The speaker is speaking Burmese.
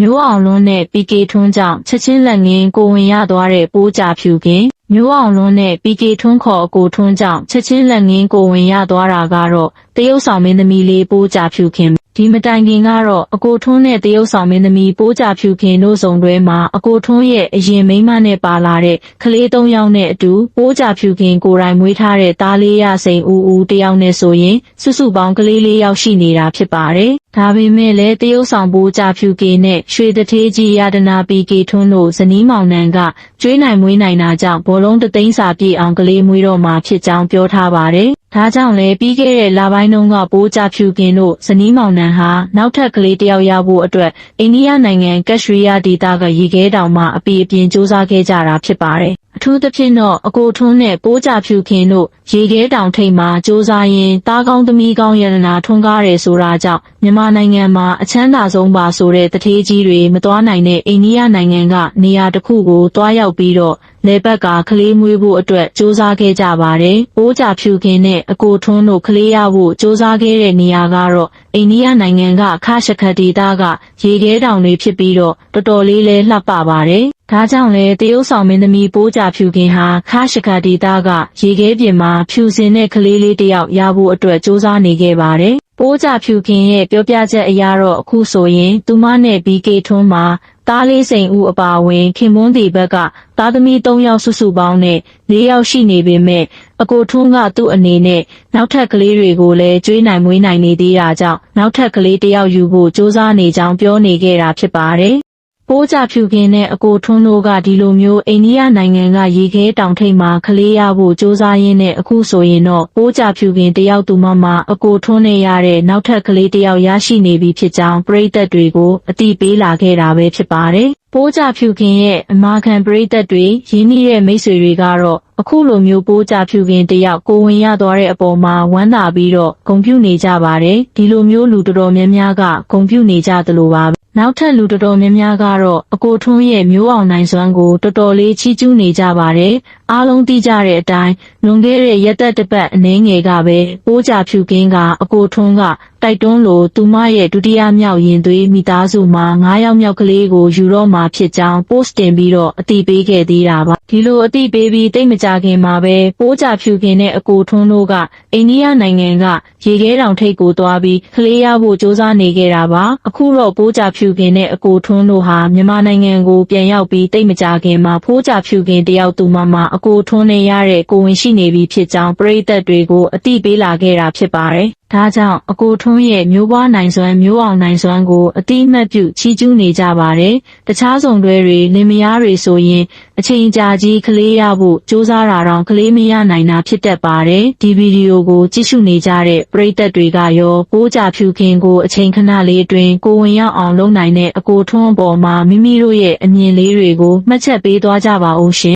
မျိုးအောင်လွန်းနဲ့ PK ထွန်းကြောင့်ချက်ချင်းလက်ငင်းကိုဝင်ရသွားတဲ့ပိုးကြဖြူခင်မျိုးအောင်လွန်းနဲ့ PK ထွန်းခေါ်အကိုထွန်းကြောင့်ချက်ချင်းလက်ငင်းကိုဝင်ရသွားတာကတော့တရုတ်ဆောင်မင်းသမီးလေးပိုးကြဖြူခင်ဒီမတိုင်ခင်ကတော့အကိုထွန်းနဲ့တရုတ်ဆောင်မင်းသမီးပိုးကြဖြူခင်တို့စုံတွဲမှာအကိုထွန်းရဲ့အရင်မိန်းမနဲ့ပါလာတဲ့ကလေး၃ယောက်နဲ့အတူပိုးကြဖြူခင်ကိုယ်တိုင်မွေးထားတဲ့သားလေးရစိန်ဦးဦးတယောက်နဲ့ဆိုရင်စုစုပေါင်းကလေးလေးယောက်ရှိနေတာဖြစ်ပါတယ်။ ဒါပေမဲ့လည်းတရုတ်ဆောင်ပိုးကြဖြူခင်နဲ့ရွှေတထေးကြီးရတနာပီကေထွန်းတို့ဇနီးမောင်နှံကကျွေးနိုင်မွေးနိုင်တာကြောင့်ဘောလုံးတသိန်းစာပြည့်အောင်ကလေးမွေးတော့မှာဖြစ်ကြောင်းပြောထားပါတယ်။ဒါကြောင့်လည်းပြီးခဲ့တဲ့လပိုင်းတုန်းကပိုးကြဖြူခင်တို့ဇနီးမောင်နှံဟာနောက်ထပ်ကလေးတစ်ယောက်ရဖို့အတွက်အိန္ဒိယနိုင်ငံကက်ရှရီယာဒေသကရေခဲတောင်မှအပီအပြင်းစူးစမ်းခဲ့ကြတာဖြစ်ပါတယ်။ အထူးသဖြင့်တော့အကိုထွန်းနဲ့ပိုးကြဖြူခင်တို့ရေခဲတောင်ထိပ်မှာစူးစမ်းရင်တားကောင်းသမီးကောင်းရတနာထွန်းကားတယ်ဆိုတာကြောင့်မြန်မာနိုင်ငံမှာအချမ်းသာဆုံးပါဆိုတဲ့တထေးကြီးတွေမသွားနိုင်တဲ့အိန္ဒိယနိုင်ငံကနေရာတစ်ခုကိုတွားရောက်ပြီးတော့ လေဘက်ကကလေးမွေးဖို့အတွက်စူးစမ်းခဲ့ကြပါတယ်။ပိုးကြဖြူခင်နဲ့အကိုထွန်းတို့ကလေးရဖို့စူးစမ်းခဲ့တဲ့နေရာကတော့အိန္ဒိယနိုင်ငံကခါရှခတ်ဒေသကရေခဲတောင်တွေဖြစ်ပြီးတော့တော်တော်လေးလဲလှပပါတယ်။ဒါကြောင့်လဲတရုတ်ဆောင်မင်းသမီးပိုးကြဖြူခင်ဟာခါရှခတ်ဒေသကရေခဲပြင်မှာဖြူစင်တဲ့ကလေးလေးတစ်ယောက်ရဖို့အတွက်စူးစမ်းနေခဲ့ပါတယ်။ ပိုးကြဖြူခင်ရဲ့ပြောပြချက်အရတော့အခုဆိုရင် သူမနဲ့ BK ထွန်းမှာသားလေးစိန်ဦးအပါအဝင်ခင်မွန်းတီဘက်ကသားသမီး၃ယောက်စုစုပေါင်းနဲ့၄ယောက်ရှိနေပေမဲ့အကိုထွန်းကသူ့အနေနဲ့နောက်ထပ်ကလေးတွေကိုလည်းကျွေးနိုင်မွေးနိုင်နေသေးတာကြောင့်နောက်ထပ်ကလေးတစ်ယောက်ယူဖို့စူးစမ်းနေကြောင်းပြောနေခဲ့တာဖြစ်ပါတယ်။ ပိုးကြဖြူခင်းနဲ့အကိုထွန်းတို့ကဒီလိုမျိုးအိန္ဒိယနိုင်ငံကရေခဲတောင်ထိပ်မှာကလေးရဖို့စူးစမ်းရင်းနဲ့အခုဆိုရင်တော့ပိုးကြဖြူခင်းတယောက်သူမမအကိုထွန်းနဲ့ရတဲ့နောက်ထပ်ကလေးတယောက်ရရှိနေပြီဖြစ်ကြောင်းပရိသတ်တွေကိုအတိပေးလာခဲ့တာပဲဖြစ်ပါတယ်။ပိုးကြဖြူခင်းရဲ့အမာခံပရိသတ်တွေရင်းနှီးတဲ့မိတ်ဆွေတွေကတော့အခုလိုမျိုးပိုးကြဖြူခင်းတယောက်ကိုဝင်ရသွားတဲ့အပေါ်မှာဝမ်းသာပြီးတော့ဂုဏ်ပြုနေကြပါတယ်။ဒီလိုမျိုးလူတော်တော်များများကဂုဏ်ပြုနေကြသလိုပါပဲ နောက်ထပ်လူတော်တော်များများကတော့အကိုထွန်းရဲ့မျိုးအောင်နိုင်စွမ်းကိုတော်တော်လေးချီးကျူးနေကြပါတယ်။အားလုံးသိကြတဲ့အတိုင်းလွန်ခဲ့တဲ့ရက်သက်တစ်ပတ်အနည်းငယ်ကပဲပိုးကြဖြူကင်းကအကိုထွန်းကတိုက်တွန်းလို့သူမရဲ့ဒုတိယမြောက်ရင်သွေးမိသားစုမှာ9ယောက်မြောက်ကလေးကိုယူတော့မှာဖြစ်ကြောင်း post တင်ပြီးတော့အတိပေးခဲ့သေးတာပါဒီလိုအတိပေးပြီးတိတ်မကြခင်မှာပဲပိုးကြဖြူခင်တဲ့အကိုထွန်းတို့ကအိန္ဒိယနိုင်ငံကရေခဲတောင်ထိပ်ကိုသွားပြီးကလေးရဖို့စ조사နေခဲ့တာပါအခုတော့ပိုးကြဖြူခင်တဲ့အကိုထွန်းတို့ဟာမြန်မာနိုင်ငံကိုပြန်ရောက်ပြီးတိတ်မကြခင်မှာဖိုးကြဖြူခင်တယောက်သူမမအကိုထွန်းနဲ့ရတဲ့ကိုဝင်ရှိနေပြီဖြစ်ကြောင်းပရိသတ်တွေကိုအတိပေးလာခဲ့တာဖြစ်ပါတယ်ဒါကြောင့်အကိုထွန်းရဲ့မျိုးပွားနိုင်စွမ်းမျိုးအောင်နိုင်စွမ်းကိုအတိအမှတ်ပြုချီးကျူးနေကြပါတယ်။တခြားဆောင်တွဲတွေလင်မယားတွေဆိုရင် အချိန်ကြာကြီးကလေးရဖို့စူးစမ်းတာတော့ကလေးမရနိုင်တာဖြစ်တတ်ပါတယ်။ဒီဗီဒီယိုကိုကြည့်ရှုနေကြတဲ့ပရိသတ်တွေကရောပိုးကြဖြူခင်ကိုအချိန်ခဏလေးအတွင်းကိုဝင်ရောက်အောင်လုပ်နိုင်တဲ့အကိုထွန်းအပေါ်မှာမိမိတို့ရဲ့အမြင်လေးတွေကိုမှတ်ချက်ပေးသွားကြပါဦးရှင်